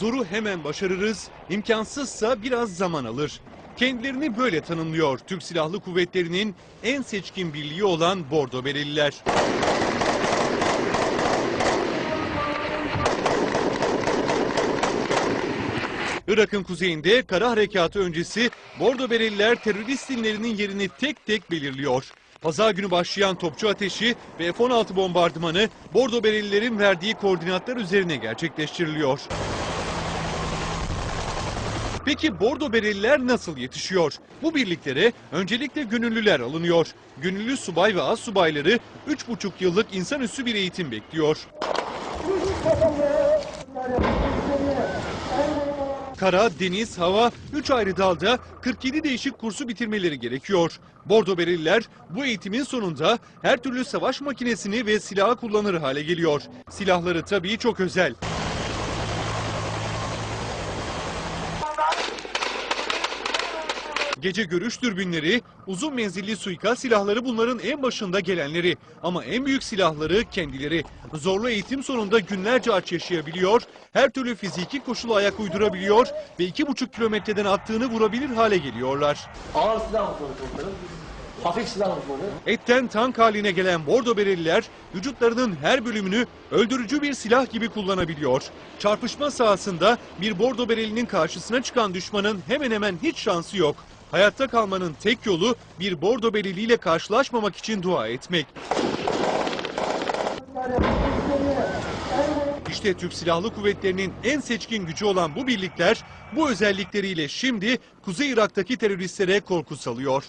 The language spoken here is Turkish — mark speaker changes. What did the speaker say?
Speaker 1: Zoru hemen başarırız, imkansızsa biraz zaman alır. Kendilerini böyle tanımlıyor Türk Silahlı Kuvvetleri'nin en seçkin birliği olan Bordo Bereliler. Irak'ın kuzeyinde kara harekatı öncesi Bordo Bereliler terörist dinlerinin yerini tek tek belirliyor. Pazar günü başlayan topçu ateşi ve F-16 bombardımanı Bordo Berelilerin verdiği koordinatlar üzerine gerçekleştiriliyor. Peki Bordo Bereliler nasıl yetişiyor? Bu birliklere öncelikle gönüllüler alınıyor. Gönüllü subay ve az subayları 3,5 yıllık insanüstü bir eğitim bekliyor. Kara, deniz, hava 3 ayrı dalda 47 değişik kursu bitirmeleri gerekiyor. Bordo Bereliler bu eğitimin sonunda her türlü savaş makinesini ve silahı kullanır hale geliyor. Silahları tabii çok özel. Gece görüş dürbünleri, uzun menzilli suikast silahları bunların en başında gelenleri. Ama en büyük silahları kendileri. Zorlu eğitim sonunda günlerce aç yaşayabiliyor, her türlü fiziki koşula ayak uydurabiliyor ve iki buçuk kilometreden attığını vurabilir hale geliyorlar.
Speaker 2: Ağır silah komutanım? Hafif silah komutanım?
Speaker 1: Etten tank haline gelen Bordo Bereliler vücutlarının her bölümünü öldürücü bir silah gibi kullanabiliyor. Çarpışma sahasında bir Bordo Berelinin karşısına çıkan düşmanın hemen hemen hiç şansı yok. Hayatta kalmanın tek yolu bir Bordo Bereli ile karşılaşmamak için dua etmek. İşte Türk Silahlı Kuvvetleri'nin en seçkin gücü olan bu birlikler bu özellikleriyle şimdi Kuzey Irak'taki teröristlere korku salıyor.